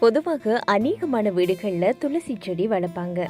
பொதுவாக அநேகமான வீடுகளில் துளசி செடி வளர்ப்பாங்க.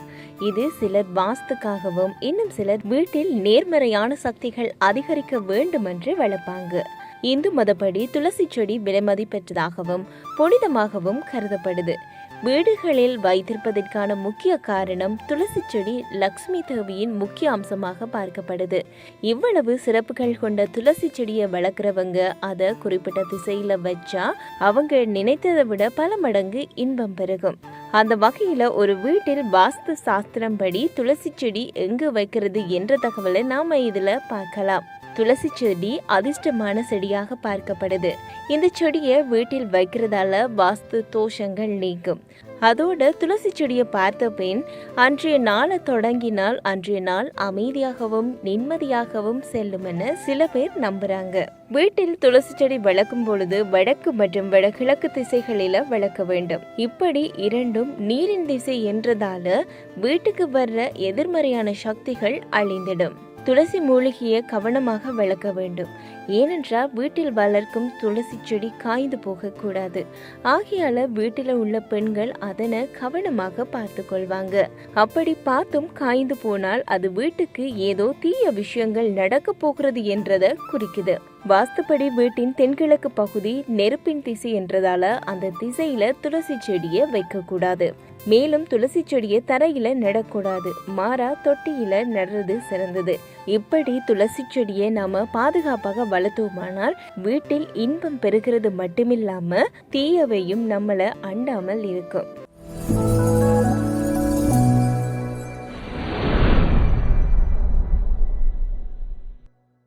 இது சிலர் வாஸ்துக்காகவும் இன்னும் சிலர் வீட்டில் நேர்மறையான சக்திகள் அதிகரிக்க வேண்டும் என்று வளர்ப்பாங்க. இந்து மதப்படி துளசி செடி விலைமதிப்பெற்றதாகவும் புனிதமாகவும் கருதப்படுது. வீடுகளில் வைத்திருப்பதற்கான முக்கிய காரணம் துளசி செடி லக்ஷ்மி தேவியின் முக்கிய அம்சமாக பார்க்கப்படுது. இவ்வளவு சிறப்புகள் கொண்ட துளசி செடியை வளர்க்குறவங்க அதை குறிப்பிட்ட திசையில வச்சா அவங்க நினைத்ததை விட பல மடங்கு இன்பம் பெருகும். அந்த வகையில ஒரு வீட்டில் வாஸ்து சாஸ்திரம் படி துளசி செடி எங்கு வைக்கிறது என்ற தகவலை நாம இதுல பார்க்கலாம். துளசி செடி அதிர்ஷ்டமான செடியாக பார்க்கப்படுது. இந்த செடியை வீட்டில் வைக்கிறதால வாஸ்து தோஷங்கள் நீக்கும் அதோட துளசி செடியை பார்த்த பின் அன்றைய நாளை தொடங்கினால் அன்றைய நாள் அமைதியாகவும் நிம்மதியாகவும் செல்லும் என சில பேர் நம்புறாங்க. வீட்டில் துளசி செடி வளர்க்கும் பொழுது வடக்கு மற்றும் வடகிழக்கு திசைகளில வளர்க்க வேண்டும். இப்படி இரண்டும் நீரின் திசை என்றதால வீட்டுக்கு வர்ற எதிர்மறையான சக்திகள் அழிந்திடும். துளசி மூலிகையை கவனமாக வளர்க்க வேண்டும். ஏனென்றால் வீட்டில் வளர்க்கும் துளசி செடி காய்ந்து போகக்கூடாது. ஆகையால வீட்டில் உள்ள பெண்கள் அதனை கவனமாக பார்த்து கொள்வாங்க அப்படி பார்த்தும் காய்ந்து போனால் அது வீட்டுக்கு ஏதோ தீய விஷயங்கள் நடக்க போகிறது என்றதை குறிக்குது. வாஸ்துப்படி வீட்டின் தென்கிழக்கு பகுதி நெருப்பின் திசை என்றதால அந்த திசையில துளசி செடியை வைக்கக்கூடாது. மேலும் துளசி செடியை தரையில நடக்கூடாது. மாறா தொட்டியில நடுறது சிறந்தது. இப்படி துளசி செடியை நாம பாதுகாப்பாக வளர்த்தோமானால் வீட்டில் இன்பம் பெறுகிறது மட்டுமில்லாம தீயவையும் நம்மள அண்டாமல் இருக்கும்.